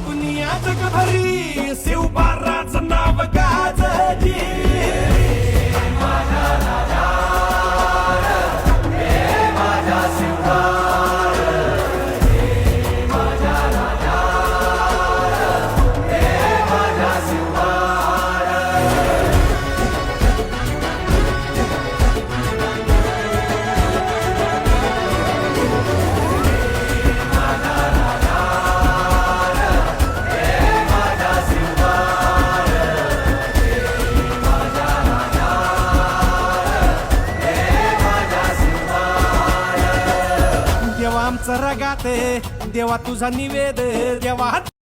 जिंकून या जगभरी शिवबाराचं नाव आमचं रगात. देवा तुझा निवेद देवा